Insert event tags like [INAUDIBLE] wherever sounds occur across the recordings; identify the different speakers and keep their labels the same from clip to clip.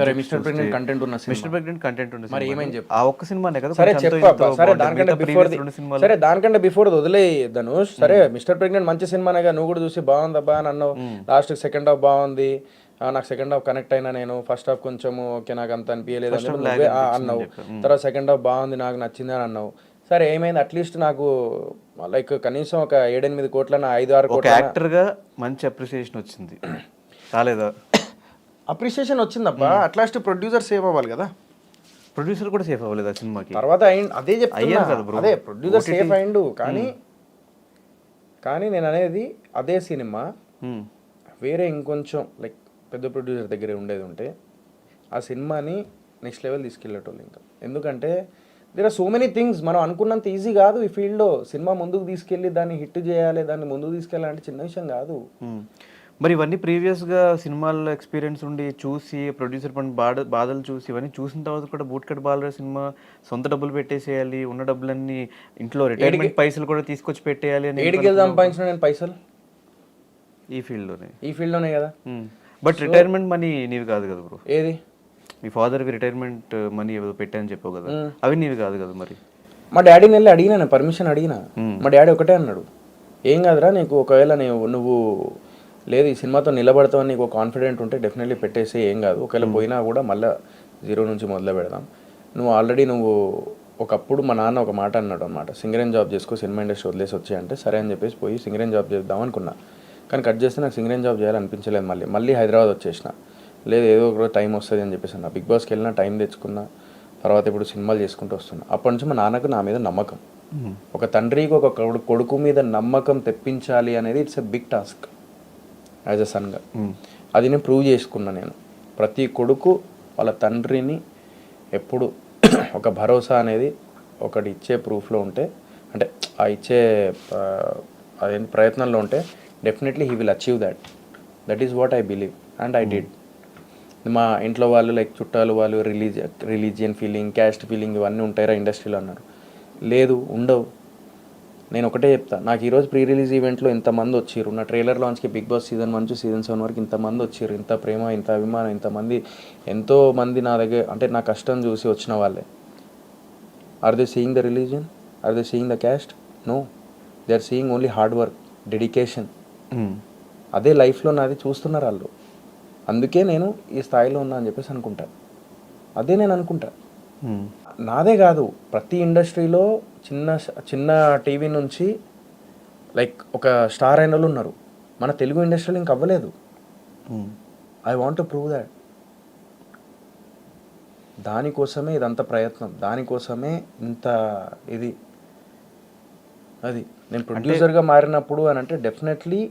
Speaker 1: సరే mister pregnant content ఉన్న
Speaker 2: mister pregnant content ఉంది
Speaker 1: మరి చెప్పు.
Speaker 2: ఆ ఒక్క సినిమానే కదా
Speaker 3: సరే చెప్పు. సరే. దానికంటే బిఫోర్
Speaker 2: previous రెండు సినిమాలు.
Speaker 3: సరే దానికంటే బిఫోర్ వదిలే ధనుష్. సరే మిస్టర్ ప్రెగ్నెంట్ మంచి సినిమానేగా నువ్వు కూడా చూసి బాగుందబ్బా అని అన్నావు. లాస్ట్ సెకండ్ హాఫ్ బాగుంది. నాకు సెకండ్ హాఫ్ కనెక్ట్ అయినా నేను. ఫస్ట్ హాఫ్ కొంచెం ఓకే నాకు అంత అనిపించలేదు అన్నావు. తర్వాత సెకండ్ హాఫ్ బాగుంది నాకు నచ్చింది అని అన్నావు. సరే ఏమైంది? అట్లీస్ట్ నాకు లైక్ కనీసం ఒక ఏడెనిమిది కోట్ల ఐదు ఆరు కోట్ల
Speaker 2: యాక్టర్గా మంచి అప్రిసియేషన్ వచ్చింది. [CLEARS THROAT] కాలేదా
Speaker 3: అప్రిషియేషన్ వచ్చిందబ్బా. అట్లాస్ట్ ప్రొడ్యూసర్ సేవ్ అవ్వాలి కదా.
Speaker 2: ప్రొడ్యూసర్ కూడా సేఫ్ అవ్వలేదు ఆ సినిమాకి.
Speaker 3: తర్వాత అదే చెప్తున్నా.
Speaker 2: అయ్యారు కదా bro.
Speaker 3: అదే ప్రొడ్యూసర్ సేఫ్ అయిండు. కానీ కానీ నేను అనేది అదే సినిమా. వేరే ఇంకొంచెం లైక్ పెద్ద ప్రొడ్యూసర్ దగ్గర ఉండేది ఉంటే ఆ సినిమాని నెక్స్ట్ లెవెల్ తీసుకెళ్ళేటోళ్ళు ఇంకా. ఎందుకంటే there are so many things మనం అనుకున్నంత ఈజీ కాదు ఈ ఫీల్డ్లో సినిమా ముందుకు తీసుకెళ్ళి దాన్ని హిట్ చేయాలి దాన్ని ముందుకు తీసుకెళ్ళాలంటే చిన్న విషయం కాదు.
Speaker 2: మరి ఇవన్నీ previous గా సినిమాల్లో ఎక్స్పీరియన్స్ ఉండి చూసి ప్రొడ్యూసర్ పని బాధ బాధలు చూసి ఇవన్నీ చూసిన తర్వాత కూడా బూట్ కట్ సినిమా సొంత డబ్బులు పెట్టేసేయాలి ఉన్న డబ్బులన్నీ ఇంట్లో రిటైర్మెంట్ పైసలు కూడా తీసుకొచ్చి పెట్టేయాలి అని
Speaker 3: ఏడికి సంపాదించిన నేను పైసలు?
Speaker 2: ఈ ఫీల్డ్లోనే.
Speaker 3: ఈ ఫీల్డ్లోనే కదా?
Speaker 2: బట్ రిటైర్మెంట్ మనీ నీవి కాదు కదా బ్రో
Speaker 3: ఏది?
Speaker 2: మీ ఫాదర్కి రిటైర్మెంట్ మనీ ఏదో పెట్టాయని చెప్పావు కదా. అవి నీవి కాదు కదా మరి.
Speaker 3: మా డాడీని వెళ్ళి అడిగినా నేను పర్మిషన్ అడిగినా. మా డాడీ ఒకటే అన్నాడు. ఏం కాదురా నీకు ఒకవేళ నీవు నువ్వు లేదు ఈ సినిమాతో నిలబడతావు నీకు కాన్ఫిడెంట్ ఉంటే డెఫినెట్లీ పెట్టేసి ఏం కాదు. ఒకవేళ పోయినా కూడా మళ్ళీ జీరో నుంచి మొదలు పెడదాం. నువ్వు ఆల్రెడీ నువ్వు ఒకప్పుడు మా నాన్న ఒక మాట అన్నాడు అనమాట సింగరేన్ జాబ్ చేసుకో సినిమా ఇండస్ట్రీ వదిలేసి వచ్చాయంటే సరే అని చెప్పేసి పోయి సింగరేన్ జాబ్ చేద్దాం అనుకున్నా. కానీ కట్ చేస్తే నాకు సింగరేన్ జాబ్ చేయాలనిపించలేదు మళ్ళీ. మళ్ళీ హైదరాబాద్ వచ్చేసిన. లేదు ఏదో ఒక టైం వస్తుంది అని చెప్పేసి అన్న. బిగ్ బాస్కి వెళ్ళినా టైం తెచ్చుకున్నా. తర్వాత ఇప్పుడు సినిమాలు చేసుకుంటూ వస్తున్నా. అప్పటి నుంచి మా నాన్నకు నా మీద నమ్మకం. ఒక తండ్రికి ఒక కొడు- కొడుకు మీద నమ్మకం తెప్పించాలి అనేది it's a big task as a సన్గా. అది నేను ప్రూవ్ చేసుకున్నా నేను. ప్రతి కొడుకు వాళ్ళ తండ్రిని ఎప్పుడు [CLEARS THROAT] ఒక భరోసా అనేది ఒకటి ఇచ్చే ప్రూఫ్లో ఉంటే అంటే ఆ ఇచ్చే అదేంటి ప్రయత్నంలో ఉంటే definitely he will achieve that. That is what I believe and I did. మా ఇంట్లో వాళ్ళు లైక్ చుట్టాలు వాళ్ళు రిలీజి రిలీజియన్ ఫీలింగ్ క్యాస్ట్ ఫీలింగ్ ఇవన్నీ ఉంటాయిరా ఇండస్ట్రీలో అన్నారు. లేదు ఉండవు. నేను ఒకటే చెప్తా. నాకు ఈరోజు ప్రీ రిలీజ్ ఈవెంట్లో ఇంతమంది వచ్చిర్రు నా trailer లాంచ్కి Bigg Boss season one season seven వరకు ఇంతమంది వచ్చిర్రు ఇంత ప్రేమ ఇంత అభిమానం ఇంతమంది ఎంతో మంది నా దగ్గర అంటే నా కష్టం చూసి వచ్చిన వాళ్ళే. Are they seeing the religion are they seeing the caste no they are seeing only hard work dedication అదే లైఫ్లో నాది చూస్తున్నారు వాళ్ళు. అందుకే నేను ఈ స్థాయిలో ఉన్నా అని చెప్పేసి అనుకుంటా. అదే నేను అనుకుంటా. నాదే కాదు ప్రతి ఇండస్ట్రీలో చిన్న చిన్న టీవీ నుంచి లైక్ ఒక స్టార్ అయిన వాళ్ళు ఉన్నారు. మన తెలుగు ఇండస్ట్రీలో ఇంక అవ్వలేదు. I want to prove that దానికోసమే ఇదంత ప్రయత్నం. దానికోసమే ఇంత ఇది. అది. నేను ప్రొడ్యూసర్గా మారినప్పుడు అని అంటే డెఫినెట్లీ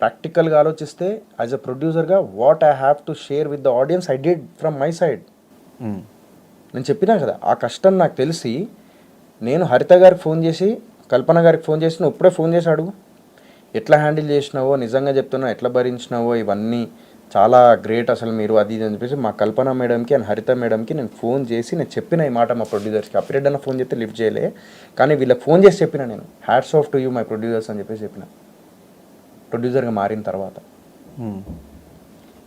Speaker 3: ప్రాక్టికల్గా ఆలోచిస్తే యాజ్ అ ప్రొడ్యూసర్గా what I have to share with the audience I did from my side నేను చెప్పినా కదా ఆ కష్టం నాకు తెలిసి నేను హరిత గారికి ఫోన్ చేసి కల్పన గారికి ఫోన్ చేసి నువ్వు ఇప్పుడే ఫోన్ చేసి అడుగు. ఎట్లా హ్యాండిల్ చేసినావో నిజంగా చెప్తున్నావు ఎట్లా భరించినావో ఇవన్నీ చాలా గ్రేట్ అసలు మీరు అది ఇది అని చెప్పేసి మా కల్పన మేడంకి అండ్ హరిత మేడంకి నేను ఫోన్ చేసి నేను చెప్పిన ఈ మాట మా ప్రొడ్యూసర్స్కి. అప్పిరెడ్ అన్న ఫోన్ చేస్తే లిఫ్ట్ చేయలే. కానీ వీళ్ళకి ఫోన్ చేసి చెప్పిన నేను hats off to you my producers అని చెప్పేసి చెప్పిన. ప్రొడ్యూసర్గా మారిన తర్వాత.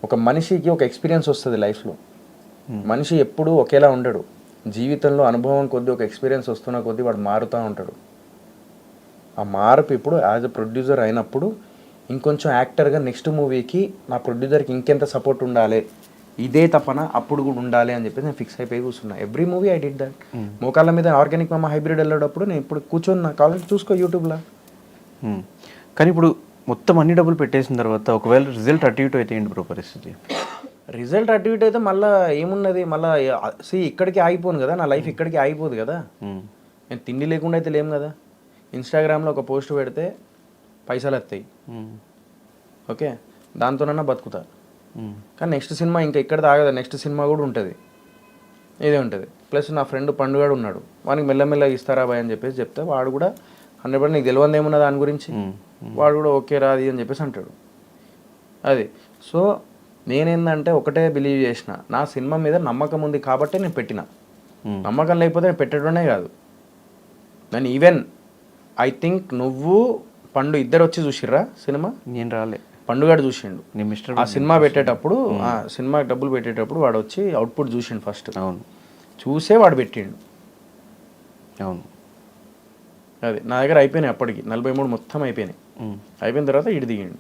Speaker 3: ఒక మనిషికి ఒక ఎక్స్పీరియన్స్ వస్తుంది లైఫ్లో. మనిషి ఎప్పుడూ ఒకేలా ఉండడు. జీవితంలో అనుభవం కొద్దీ ఒక ఎక్స్పీరియన్స్ వస్తున్న కొద్దీ వాడు మారుతూ ఉంటాడు. ఆ మార్పు ఇప్పుడు యాజ్ అ ప్రొడ్యూసర్ అయినప్పుడు ఇంకొంచెం యాక్టర్గా నెక్స్ట్ మూవీకి నా ప్రొడ్యూసర్కి ఇంకెంత సపోర్ట్ ఉండాలి ఇదే తపన అప్పుడు కూడా ఉండాలి అని చెప్పి నేను ఫిక్స్ అయిపోయి కూర్చున్నా. Every movie I did that. మోకాళ్ళ మీద ఆర్గానిక్ మామ హైబ్రిడ్ వెళ్ళేటప్పుడు నేను ఇప్పుడు కూర్చొని కావాలంటే చూసుకో యూట్యూబ్లో.
Speaker 2: కానీ ఇప్పుడు మొత్తం అన్ని డబ్బులు పెట్టేసిన తర్వాత ఒకవేళ రిజల్ట్ అటు ఇటు అయితే ఏంటి బ్రో పరిస్థితి?
Speaker 3: రిజల్ట్ అటు ఇటు అయితే మళ్ళీ ఏమున్నది? మళ్ళీ సి ఇక్కడికి ఆగిపోను కదా నా లైఫ్ ఇక్కడికి ఆగిపోదు కదా. నేను తిండి లేకుండా అయితే లేం కదా. ఇన్స్టాగ్రామ్లో ఒక పోస్ట్ పెడితే పైసలు వస్తాయి. ఓకే? దాంతోనన్నా బతుకుతా. కానీ నెక్స్ట్ సినిమా ఇంకా ఇక్కడ తాగదు. నెక్స్ట్ సినిమా కూడా ఉంటుంది. ఇదే ఉంటుంది. ప్లస్ నా ఫ్రెండ్ పండుగాడు ఉన్నాడు. వానికి మెల్లమెల్లగా ఇస్తారా బాయ్ అని చెప్పేసి చెప్తే వాడు కూడా హండ్రెడ్ పర్సెంట్ నీకు తెలియదు ఏమున్నా దాని గురించి? వాడు కూడా ఓకే రాది అని చెప్పేసి అంటాడు. అది. సో నేనేందంటే ఒకటే బిలీవ్ చేసిన. నా సినిమా మీద నమ్మకం ఉంది కాబట్టి నేను పెట్టిన. నమ్మకం లేకపోతే నేను పెట్టడమే కాదు. నేను ఈవెన్ ఐ థింక్ నువ్వు పండు ఇద్దరు వచ్చి చూసిర్రా సినిమా?
Speaker 2: నేను రాలే.
Speaker 3: పండుగాడు చూసిండు.
Speaker 2: మిస్టర్
Speaker 3: ఆ సినిమా పెట్టేటప్పుడు ఆ సినిమా డబ్బులు పెట్టేటప్పుడు వాడు వచ్చి అవుట్పుట్ చూసిండు ఫస్ట్
Speaker 2: అవును.
Speaker 3: చూసే వాడు పెట్టిండు.
Speaker 2: అవును.
Speaker 3: అది నా దగ్గర అయిపోయినాయి అప్పటికి. నలభై మూడు మొత్తం అయిపోయినాయి. అయిపోయిన తర్వాత ఇటు దిగిండు.